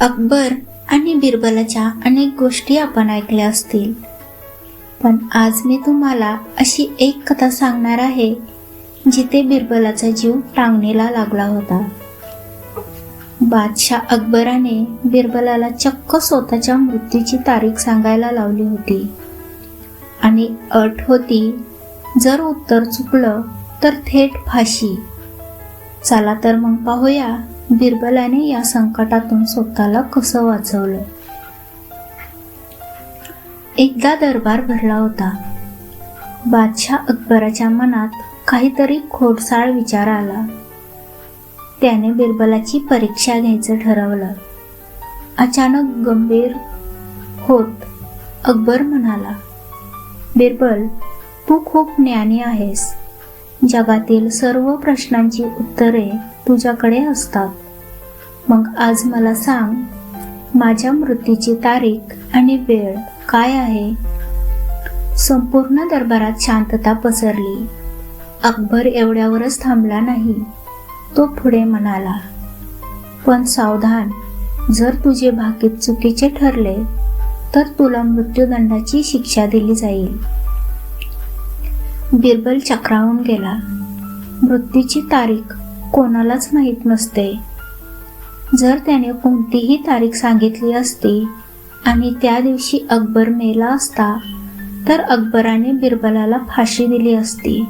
अकबर आणि बिरबलाच्या अनेक गोष्टी आपण ऐकल्या असतील. पण आज मी तुम्हाला अशी एक कथा सांगणार आहे जिथे बिरबलाचा जीव टांगणीला लागला होता. बादशाह अकबराने बिरबलाला चक्क स्वतःच्या मृत्यूची तारीख सांगायला लावली होती. आणि अट होती जर उत्तर चुकलं तर थेट फाशी. चला तर मग पाहूया. बिरबलाने या संकटातून स्वतःला कसं वाचवलं? एकदा दरबार भरला होता. बादशाह अकबराच्या मनात काहीतरी खोडसाळ विचार आला. त्याने बिरबलाची परीक्षा घ्यायचं ठरवलं. अचानक गंभीर होत अकबर म्हणाला बिरबल तू खूप ज्ञानी आहेस. जगातील सर्व प्रश्नांची उत्तरे तुझ्याकडे असतात. मग आज मला सांग माझ्या मृत्यूची तारीख आणि वेळ काय आहे? संपूर्ण दरबारात शांतता पसरली. अकबर एवढ्यावरच थांबला नाही. तो पुढे म्हणाला पण सावधान जर तुझे भाकीत चुकीचे ठरले तर तुला मृत्यूदंडाची शिक्षा दिली जाईल. बिरबल चक्रावून गेला मृत्यूची तारीख कोणालाच माहीत नसते. जर त्याने कोणतीही तारीख सांगितली असती आणि त्या दिवशी अकबर मेला असता तर अकबराने बिरबलाला फाशी दिली असती.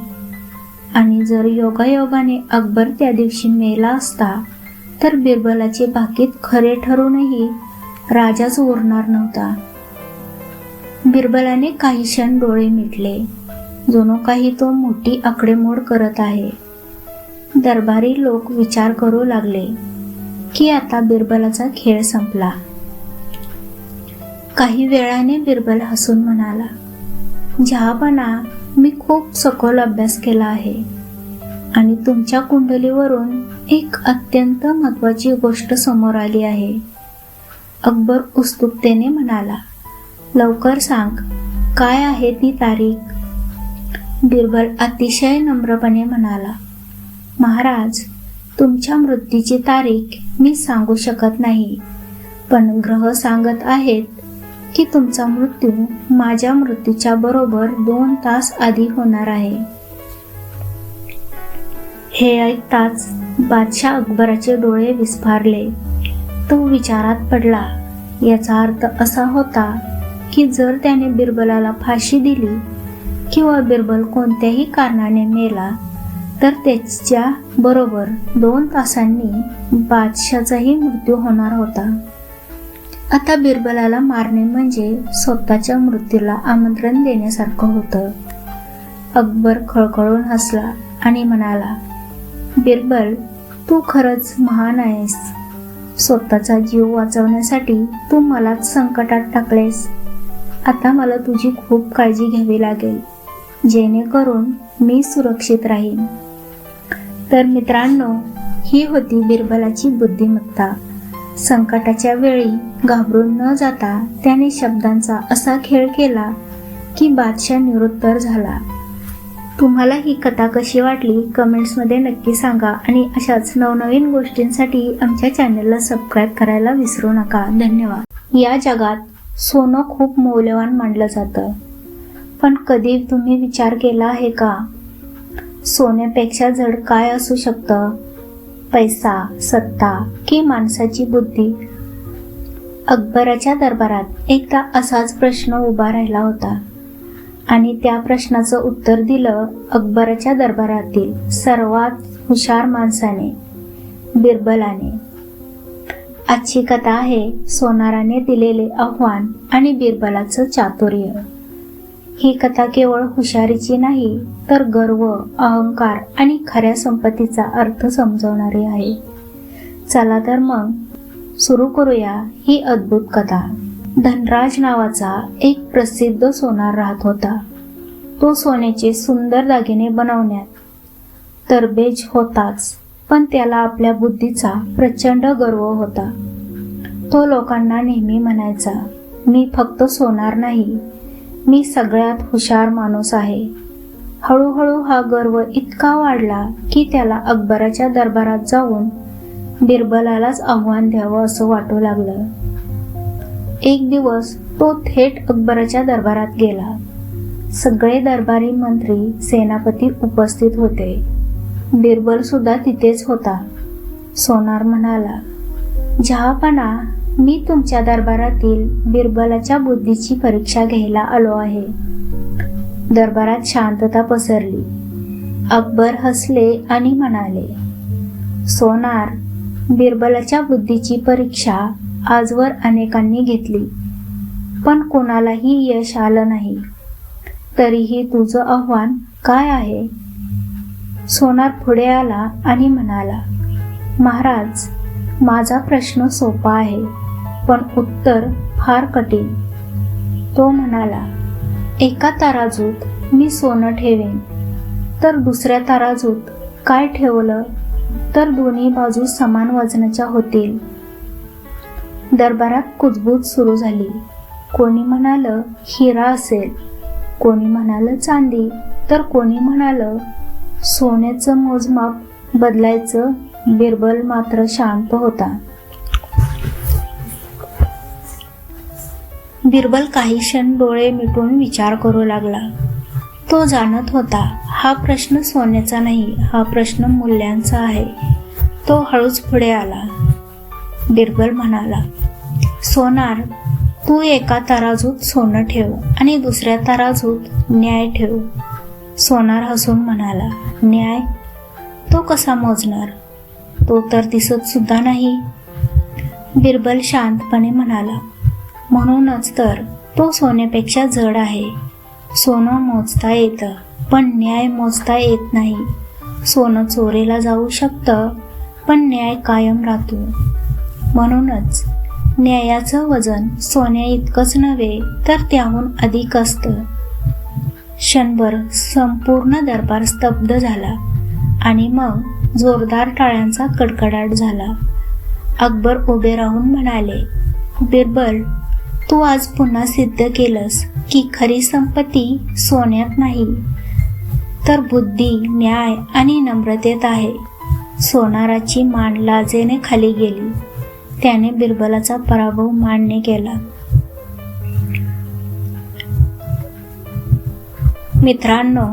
आणि जर योगायोगाने अकबर त्या दिवशी मेला असता तर बिरबलाचे बाकीत खरे ठरूनही राजाच उरणार नव्हता. बिरबलाने काही क्षण डोळे मिटले. जणू काही तो मोठी आकडेमोड करत आहे. दरबारी लोक विचार करू लागले. की आता बिरबलाचा खेळ संपला. काही वेळाने बिरबल हसून म्हणाला जहापणा मी खूप सखोल अभ्यास केला आहे आणि तुमच्या कुंडलीवरून एक अत्यंत महत्वाची गोष्ट समोर आली आहे. अकबर उत्सुकतेने म्हणाला लवकर सांग काय आहे ती तारीख? बिरबल अतिशय नम्रपणे म्हणाला महाराज तुमच्या मृत्यूची तारीख मी सांगू शकत नाही. पण ग्रह सांगत आहेत की तुमचा मृत्यू माझ्या मृत्यूच्या बरोबर दोन तास आधी होणार आहे. हे ऐकताच बादशाह अकबराचे डोळे विस्फारले. तो विचारात पडला. याचा अर्थ असा होता की जर त्याने बिरबलाला फाशी दिली किंवा बिरबल कोणत्याही कारणाने मेला तर त्याच्या बरोबर दोन तासांनी बादशाचाही मृत्यू होणार होता. आता बिरबलाला मारणे म्हणजे स्वतःच्या मृत्यूला आमंत्रण देण्यासारखं होतं. अकबर खळखळून हसला आणि म्हणाला बिरबल तू खरंच महान आहेस. स्वतःचा जीव वाचवण्यासाठी तू मलाच संकटात टाकलेस. आता मला तुझी खूप काळजी घ्यावी लागेल. जेणेकरून मी सुरक्षित राहीन. तर मित्रांनो ही होती बिरबलाची बुद्धिमत्ता. संकटाच्या वेळी घाबरून न जाता त्याने शब्दांचा असा खेळ केला की बादशाह निवृत्तर झाला. तुम्हाला ही कथा कशी वाटली कमेंट्समध्ये नक्की सांगा आणि अशाच नवनवीन गोष्टींसाठी आमच्या चॅनलला सबस्क्राईब करायला विसरू नका. धन्यवाद. या जगात सोनं खूप मौल्यवान मानलं जातं. पण कधी तुम्ही विचार केला आहे का? सोन्यापेक्षा जड काय असू शकतं? पैसा सत्ता की माणसाची बुद्धी? अकबराच्या दरबारात एकदा असाच प्रश्न उभा राहिला होता. आणि त्या प्रश्नाचं उत्तर दिलं अकबराच्या दरबारातील सर्वात हुशार माणसाने बिरबलाने. आजची कथा आहे सोनाराने दिलेले आव्हान आणि बिरबलाचं चातुर्य. ही कथा केवळ हुशारीची नाही तर गर्व अहंकार आणि खऱ्या संपत्तीचा अर्थ समजवणारी आहे. चला तर मग सुरू करूया ही अद्भुत कथा. धनराज नावाचा एक प्रसिद्ध सोनार राहत होता. तो सोन्याचे सुंदर दागिने बनवण्यात तरबेज होताच पण त्याला आपल्या बुद्धीचा प्रचंड गर्व होता. तो लोकांना नेहमी म्हणायचा मी फक्त सोनार नाही मी सगळ्यात हुशार माणूस आहे. हळूहळू हा गर्व इतका वाढला की त्याला अकबराच्या दरबारात जाऊन बिरबलालाच आव्हान द्यावं असं वाटू लागलं. एक दिवस तो थेट अकबराच्या दरबारात गेला. सगळे दरबारी मंत्री सेनापती उपस्थित होते. बिरबल सुद्धा तिथेच होता. सोनार म्हणाला जहापणा मी तुमच्या दरबारातील बिरबलाच्या बुद्धीची परीक्षा घ्यायला आलो आहे. दरबारात शांतता पसरली. अकबर हसले आणि म्हणाले सोनार बिरबलाच्या बुद्धीची परीक्षा आजवर अनेकांनी घेतली पण कोणालाही यश आलं नाही. तरीही तुझं आव्हान काय आहे? सोनार पुढे आला आणि म्हणाला महाराज माझा प्रश्न सोपा आहे. पण उत्तर फार कठीण. तो म्हणाला एका तराजूत मी सोनं ठेवेन. तर दुसऱ्या तराजूत काय ठेवलं? तर दोन्ही बाजू समान वजनाच्या होतील. दरबारात कुजबूज सुरू झाली. कोणी म्हणालं हिरा असेल. कोणी म्हणालं चांदी. तर कोणी म्हणालं सोन्याचं मोजमाप बदलायचं बिरबल मात्र शांत होता. बिरबल काही क्षण डोळे मिटून विचार करू लागला. तो जाणत होता हा प्रश्न सोन्याचा नाही हा प्रश्न मूल्यांचा आहे. तो हळूच पुढे आला. बिरबल म्हणाला सोनार तू एका तराजूत सोनं ठेव आणि दुसऱ्या तराजूत न्याय ठेव. सोनार हसून म्हणाला न्याय? तो कसा मोजणार? तो तर दिसत सुद्धा नाही. बिरबल शांतपणे म्हणाला म्हणूनच तर तो सोन्यापेक्षा जड आहे. सोनं मोजता येतं पण न्याय मोजता येत नाही. सोनं चोरीला जाऊ शकतं पण न्याय कायम राहतो. म्हणूनच न्यायाचं वजन सोन्या इतकंच नव्हे तर त्याहून अधिक असतं. क्षणभर संपूर्ण दरबार स्तब्ध झाला आणि मग जोरदार टाळ्यांचा कडकडाट झाला. अकबर उभे राहून म्हणाले बिरबल तू आज पुन्हा सिद्ध केलंस की खरी संपत्ती सोन्यात नाही. तर बुद्धी न्याय आणि नम्रतेत आहे. सोनाराची मान लाजेने खाली गेली. त्याने बिरबलाचा पराभव मान्य केला. मित्रांनो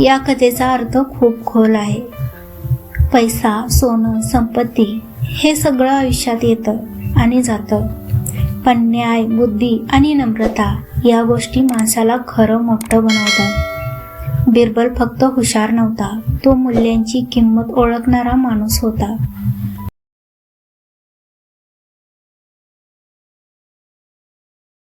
या कथेचा अर्थ खूप खोल आहे. पैसा सोनं संपत्ती हे सगळं आयुष्यात येतं आणि जातं. पण न्याय बुद्धी आणि नम्रता या गोष्टी माणसाला खरं मोठं बनवतात. बिरबल फक्त हुशार नव्हता. तो मूल्यांची किंमत ओळखणारा माणूस होता.